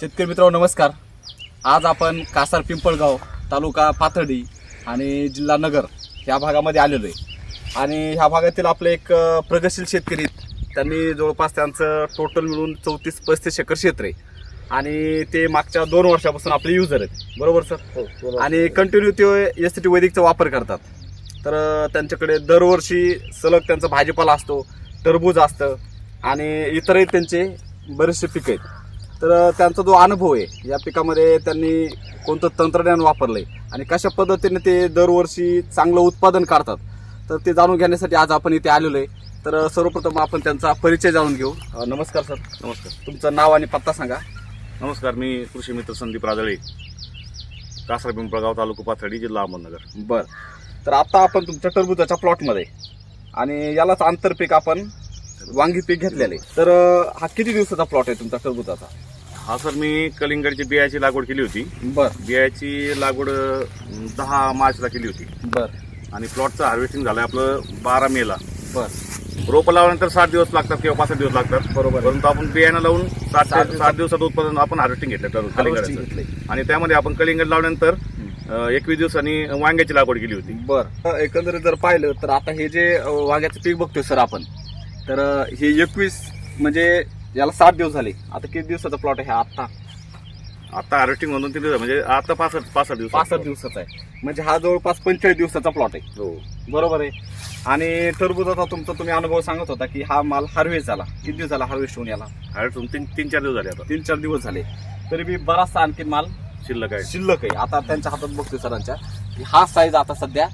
शेतकरी मित्रांनो नमस्कार. आज आपण कासार पिंपळगाव तालुका पाथर्डी आणि जिल्हा नगर या भागामध्ये आलेलो आहे आणि ह्या भागातील आपले एक प्रगतशील शेतकरी आहेत. त्यांनी जवळपास त्यांचं टोटल मिळून चौतीस पस्तीस एकर क्षेत्र आहे. आणि ते मागच्या दोन वर्षापासून आपले युजर आहेत. बरोबर सर आणि कंटिन्यू ते एस टी वैदिकचा वापर करतात. तर त्यांच्याकडे दरवर्षी सलग त्यांचा भाजीपाला असतो टरबूज असतं आणि इतरही त्यांचे बरेचसे पिकं आहेत. तर त्यांचा जो अनुभव आहे या पिकामध्ये त्यांनी कोणतं तंत्रज्ञान वापरलंय आणि कशा पद्धतीने ते दरवर्षी चांगलं उत्पादन काढतात तर ते जाणून घेण्यासाठी आज आपण इथे आलेलो आहे. तर सर्वप्रथम आपण त्यांचा परिचय जाणून घेऊ. नमस्कार सर. नमस्कार. तुमचं नाव आणि पत्ता सांगा. नमस्कार मी कृषी मित्र संदीप राजळे कासरा पिंपळगाव तालुका पाथर्डी जिल्हा अहमदनगर. बर. तर आता आपण तुमच्या टरबुजाच्या प्लॉटमध्ये आणि यालाच आंतरपीक आपण वांगी पीक घेतलेले तर अ, हा किती दिवसाचा प्लॉट आहे तुमचा टरबुजाचा? हा सर मी कलिंगडची बियाची लागवड केली होती. बर. बियाची लागवड अं, दहा मार्चला केली होती. बर. आणि प्लॉटचं हार्वेस्टिंग झालं आपलं बारा मेला. बर. रोपं लावल्यानंतर सात दिवस लागतात किंवा पाच दिवस लागतात. बरोबर. परंतु आपण बियाणं लावून सात सात दिवसात उत्पादन आपण हार्वेस्टिंग घेतलं तर कलिंगडाचं. घेतलंय. आणि त्यामध्ये आपण कलिंगड लावल्यानंतर अं, एकवीस दिवसांनी वांग्याची लागवड केली होती. बर. एकंदरीत जर पाहिलं तर आता हे जे अ, वांग्याचं पीक बघतोय सर आपण तर हे एकवीस म्हणजे याला सात दिवस झाले. आता किती दिवसाचा प्लॉट आहे? हा आता आता हार्वेस्टिंग म्हणून तिथे म्हणजे आता पासष्ट पासष्ट दिवस पासष्ट दिवसाचा आहे. म्हणजे हा जवळपास पंचेचाळीस दिवसाचा प्लॉट आहे. हो. बरोबर आहे. आणि टरबुजाचा तुमचा तुम्ही अनुभव सांगत होता की हा माल हार्वेस्ट झाला. किती दिवस झाला हार्वेस्ट होऊन याला? हार्वेस्ट तीन तीन चार दिवस झाले आता. तीन चार दिवस झाले. तरी बी बराचसा आणखी माल शिल्लक आहे. शिल्लक आहे. आता त्यांच्या हातात बघतोय सरांच्या की हा साईज आता सध्या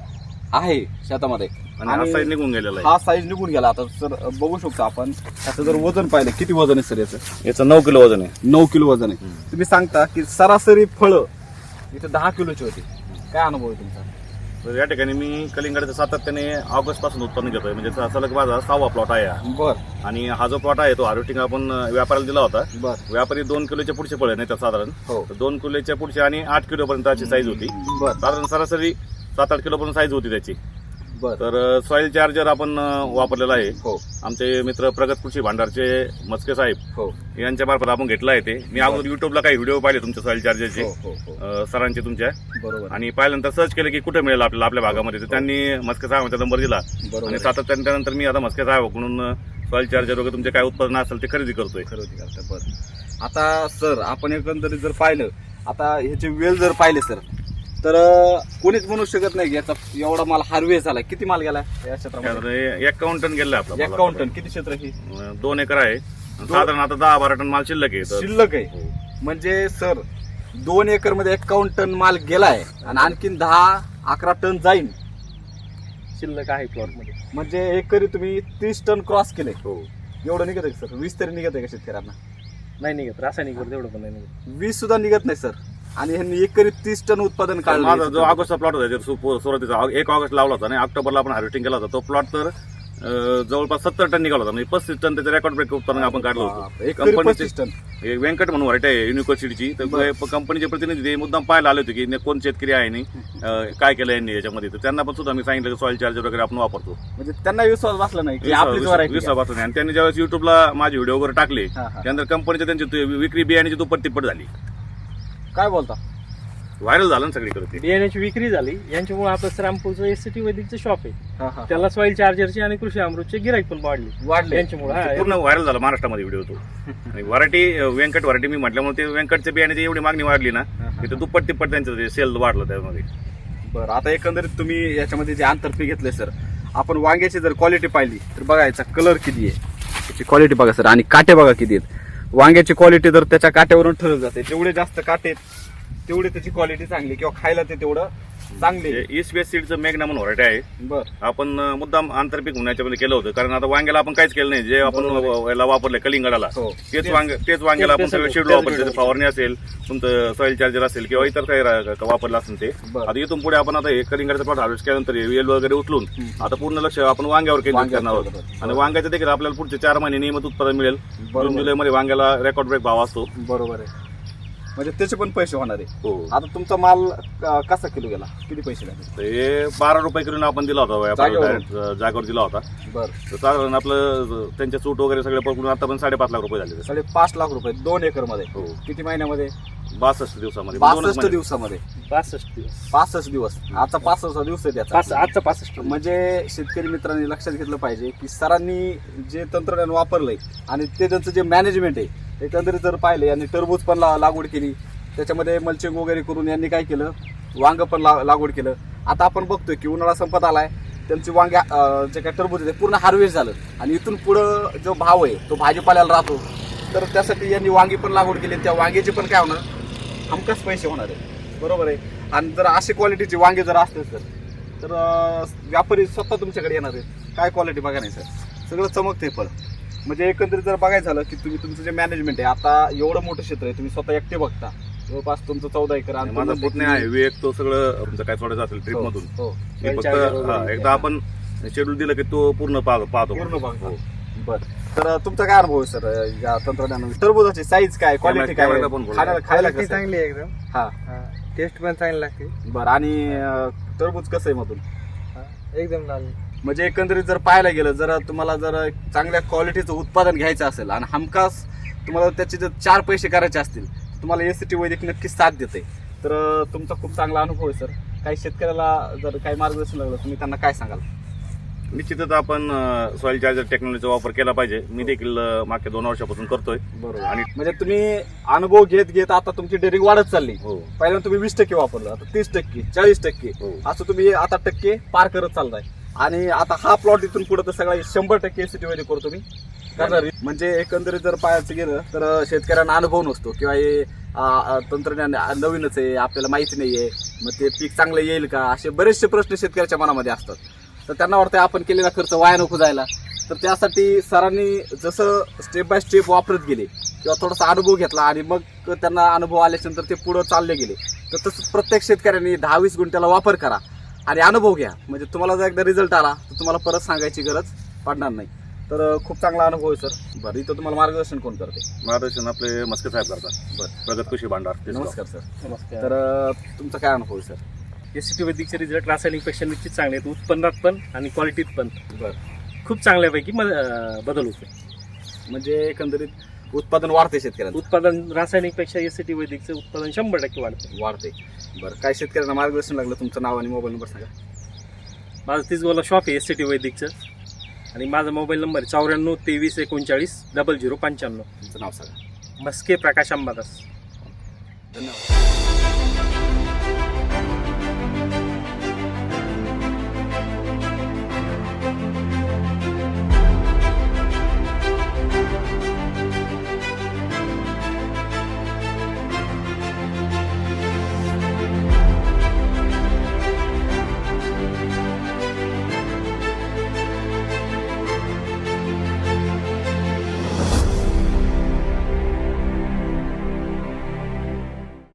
आहे शेतामध्ये. आणि हा साईज निघून गेलेला आहे. हा साईज निघून गेला. आता सर बघू शकतो आपण त्याचं जर वजन पाहिलं किती वजन आहे सर याचं? याचं नऊ किलो वजन आहे. नऊ किलो वजन आहे. तुम्ही सांगता की सरासरी फळं इथे दहा किलोची होती. काय अनुभव आहे तुमचा? तर या ठिकाणी मी कलिंगडचं सातत्याने ऑगस्टपासून उत्पन्न घेतोय. म्हणजे सा- सलग माझा सहावा प्लॉट आहे हा. बर. आणि हा जो प्लॉट आहे तो हार्वेस्टिंग आपण व्यापाराला दिला होता. बर. व्यापारी दोन किलोच्या पुढचे फळ नाही तर साधारण. हो. तर दोन किलोच्या पुढचे आणि आठ किलो पर्यंतची साईज होती. बर. साधारण सरासरी सात आठ किलो पर्यंत साईज होती त्याची. बर. तर सॉइल चार्जर आपण वापरलेला आहे. हो. आमचे मित्र प्रगत कृषी भांडारचे मस्के साहेब हो. यांच्या मार्फत आपण घेतला आहे ते. मी अगोदर युट्यूबला काही व्हिडिओ पाहिले तुमच्या सॉइल चार्जरचे हो हो हो. अं, सरांचे तुमच्या. बरोबर. आणि पाहिल्यानंतर सर्च केलं की कुठे मिळेल आपल्याला आपल्या भागामध्ये. तर त्यांनी मस्के साहेबांचा नंबर दिला. बरोबर आणि. सातत्याने त्यानंतर मी आता मस्के साहेब म्हणून सॉइल चार्जर वगैरे तुमचे काय उत्पादन असेल ते खरेदी करतोय. खरेदी करता बर. आता सर आपण एकंदरीत जर पाहिलं आता ह्याचे वेळ जर पाहिले सर तर कोणीच म्हणू शकत नाही की याचा एवढा माल हार्वेस्ट झाला. किती माल गेला या क्षेत्रामध्ये? त्यामध्ये एक काउंटन गेलं आपलं एक काउंटन किती क्षेत्र ही? दोन एकर आहे. साधारण आता दहा बारा टन माल शिल्लक आहे तर- शिल्लक आहे. हो. म्हणजे सर दोन एकरमध्ये एकावन्न टन माल गेलाय आणि आणखीन दहा अकरा टन जाईल शिल्लक आहे प्लॉटमध्ये म्हणजे एकरी तुम्ही तीस टन क्रॉस केले. हो. एवढं निघत आहे का सर? वीस तरी निघत आहे का शेतकऱ्यांना? नाही निघत. रासायनिक वर तेवढं पण नाही निघत. वीस सुद्धा निघत नाही सर. आणि ह्यांनी एकरी तीस टन उत्पादन माझा जो ऑगस्टचा प्लॉट होता सु- सुरुवातीचा एक ऑगस्ट लावला होता आणि ऑक्टोबरला आपण हार्वेस्टिंग केला होता तो प्लॉट तर अं, जवळपास सत्तर टन निघाला होता. म्हणजे पस्तीस टन त्याचं रेकॉर्ड ब्रेक उत्पादन आपण काढलं होतं. एकरी कंपनीचे टन. हे व्यंकट म्हणून व्हरायटी आहे युनिव्हर्सिटीची तर कंपनीचे प्रतिनिधी ते मुद्दाम पाहायला आले होते की ने- कोण शेतकरी आहे नाही अं, काय केलं यांनी याच्यामध्ये. तर त्यांना पण सुद्धा मी सांगितलं की सॉइल चार्जर वगैरे आपण वापरतो. म्हणजे त्यांना विश्वास बसला नाही की आपलीच नाही. आणि त्यांनी ज्यावेळेस युट्यूबला माझे व्हिडिओ वगैरे टाकले हा, हा. त्यानंतर कंपनीचे त्यांची तु- विक्री बियाण्याची दुप्पट तिप्पट झाली. काय बोलता? व्हायरल झालं ना सगळीकडे ते. बियाण्याची विक्री झाली. यांच्यामुळे आपलं श्रामपूरचं एस टी वैदिकचं शॉप आहे. हा, हा. त्याला सॉइल चार्जरचे आणि कृषी अमृतचे गिराईक पण वाढले. वाढले. यांच्यामुळे पूर्ण व्हायरल झाला महाराष्ट्रामध्ये व्हिडिओ तो. आणि व्हरायटी व्यंकट व्हरायटी मी म्हटल्यामुळे ते व्यंकटच्या बियाण्याची एवढी मागणी वाढली ना हा, हा. तिथे दुप्पट तिप्पट त्यांचं सेल वाढलं त्यामध्ये. बरं आता एकंदरीत तुम्ही याच्यामध्ये जे आंतरपीक घेतले सर आपण वांग्याची जर क्वालिटी पाहिली तर बघा याचा कलर किती आहे. त्याची क्वालिटी बघा सर आणि काटे बघा किती आहेत. वांग्याची क्वालिटी जर त्याच्या काट्यावरून ठरत जाते जेवढे जास्त काटे तेवढी तेवढे त्याची क्वालिटी चांगली किंवा खायला ते तेवढं चांगले. ईस्ट वेस्ट सीडचं मेघना म्हणून व्हरायटी आहे. बर. आपण मुद्दाम आंतरपीक होण्याच्या मध्ये केलं होतं. कारण आता वांग्याला आपण काहीच केलं नाही. जे आपण याला वापरलं कलिंगडाला. हो. तेच वांग तेच वांग्याला आपण सगळं तेच वापरलं फवारणी असेल तुमचं सॉइल चार्जर असेल किंवा इतर काही वापरलं असेल ते. आता इथून पुढे आपण आता हे कलिंगडचं प्लॉट हार्वेस्ट केल्यानंतर वेल वगैरे उचलून आता पूर्ण लक्ष आपण वांग्यावर केंद्रित करणार आहोत. आणि वांग्याचं देखील आपल्याला पुढचे चार महिने नियमित उत्पादन मिळेल. जून जुलैमध्ये वांग्याला रेकॉर्ड ब्रेक भाव असतो. बरोबर आहे. म्हणजे त्याचे पण पैसे होणार आहे. हो. आता तुमचा माल अं, कसा किलो गेला? किती पैसे लागले? तर हे बारा रुपये किलो आपण दिला होता जागेवरून? direct, जागेवर दिला होता. बरं. तर साधारण आपलं त्यांच्या सूट वगैरे सगळं पकडून आता पण साडेपाच लाख रुपये झाले. साडे पाच लाख रुपये दोन एकरमध्ये हो. किती महिन्यामध्ये? बासष्ट दिवसामध्ये. दोनच महिने. दिवसामध्ये. पासष्ट दिवस. पासष्ट दिवस. आता पासष्ट दिवस आहे पाच त्याचा आजचा पासष्ट. म्हणजे शेतकरी मित्रांनी लक्षात घेतलं पाहिजे की सरांनी जे तंत्रज्ञान वापरलंय आणि ते त्यांचं जे मॅनेजमेंट आहे एकंदरीत जर पाहिले यांनी टरबूज पण ला- लागवड केली. त्याच्यामध्ये मल्चिंग वगैरे करून यांनी काय केलं? वांगं पण ला- लागवड केलं. आता आपण बघतोय की उन्हाळा संपत आलाय. त्यांची वांगे जे काय टरबूज आहे ते पूर्ण हार्वेस्ट झालं. आणि इथून पुढं जो भाव आहे तो भाजीपाल्याला राहतो. तर त्यासाठी यांनी वांगी पण लागवड केली. त्या वांग्याचे पण काय होणार? हमकाच पैसे होणार आहे. बरोबर आहे? आणि जर अशी क्वालिटीचे वांगे जर असतील सर तर व्यापारी स्वतः तुमच्याकडे येणार आहेत. काय क्वालिटी बघा नाही सर? सगळं चमकते फळ. म्हणजे एकंदरीत जर बघायचं झालं की तुम्ही तुमचं जे मॅनेजमेंट आहे आता एवढं मोठं क्षेत्र आहे तुम्ही स्वतः एकटे बघता. जवळपास तुमचं चौदा एकर आणि माझा तुमचं पुतण्या आहे. विवेक तो सगळं तुमचं काय सोडायचं असेल ट्रिप हो, मधून. हो. ते फक्त Soil charger हा, वगैरे. एकदा आपण शेड्यूल दिलं की तो पूर्ण पाहतो पाहतो. पूर्ण बघता. हो. बर. तर तुमचा काय अनुभव आहे सर या तंत्रज्ञानामध्ये टरबूजाची साईज काय? क्वालिटी काय? कॅमेरा पण बोला. खायला खायला क्वालिटी कसं? आहे? चांगली आहे एकदम. हा. टेस्ट पण चांगली लागते. बरं आणि अं, टरबूज कसं आहे मधून? हा, एकदम लाल. म्हणजे एकंदरीत जर पाहायला गेलं जर तुम्हाला जर चांगल्या क्वालिटीचं उत्पादन घ्यायचं असेल आणि हमखास तुम्हाला त्याचे जर चार पैसे करायचे असतील तुम्हाला एस टी वैदिक नक्कीच साथ देते. तर तुमचा खूप चांगला अनुभव आहे सर. काही शेतकऱ्याला जर काही मार्गदर्शन लागलं तुम्ही त्यांना काय सांगाल? निश्चितच आपण सॉइल चार्जर टेक्नॉलॉजीचा वापर केला पाहिजे. मी देखील अं, मागच्या दोन वर्षापासून करतोय. बरोबर. आणि म्हणजे तुम्ही अनुभव घेत घेत आता तुमची डेअरिंग वाढत चालली. हो. पहिल्यांदा तुम्ही वीस टक्के वापरलं आता तीस टक्के चाळीस टक्के. हो. असं तुम्ही आता टक्के पार करत चाललाय. आणि आता हा प्लॉट इथून पुढे तर सगळा शंभर टक्के सिटी वैदिक करतो मी. करणार म्हणजे एकंदरीत जर पाहायचं गेलं तर शेतकऱ्यांना अनुभव नसतो किंवा हे तंत्रज्ञान नवीनच आहे आपल्याला माहिती नाहीये मग ते पीक चांगलं येईल का? असे बरेचसे प्रश्न शेतकऱ्याच्या मनामध्ये असतात. तर त्यांना वाटतं आपण केलेला खर्च वाया नको जायला. तर त्यासाठी सरांनी जसं स्टेप बाय स्टेप वापरत गेले किंवा थोडासा अनुभव घेतला आणि मग त्यांना अनुभव आल्याच्यानंतर ते पुढं चालले गेले तर तसंच प्रत्येक शेतकऱ्यांनी दहा वीस गुंठ्याला वापर करा. आणि अनुभव घ्या. म्हणजे तुम्हाला जर एकदा रिझल्ट आला तर तुम्हाला परत सांगायची गरज पडणार नाही. तर खूप चांगला अनुभव आहे सर बरं इथं तुम्हाला मार्गदर्शन कोण करते? मार्गदर्शन आपले मस्के साहेब करतात. बरं. प्रगत कृषी भांडार. नमस्कार सर नमस्कार. तर तुमचा काय अनुभव आहे सर एस टी वैदिकचे रिझल्ट रासायनिकपेक्षा निश्चित चांगले आहेत. उत्पन्नात पण आणि क्वालिटीत पण. बरं. खूप चांगल्यापैकी म- बदल होतो म्हणजे एकंदरीत उत्पादन वाढते शेतकऱ्यांचं. उत्पादन रासायनिकपेक्षा एस टी वैदिकचं उत्पादन शंभर टक्के वाढतं वाढते बरं काय शेतकऱ्यांना मार्गदर्शन लागलं तुमचं नाव आणि मोबाईल नंबर सांगा. माझं तिसगावला शॉप आहे एस टी वैदिकचं. आणि माझा मोबाईल नंबर चौऱ्याण्णव तेवीस एकोणचाळीस डबल झिरो पंच्याण्णव. तुमचं नाव सांगा. मस्के प्रकाश अंबादास. धन्यवाद.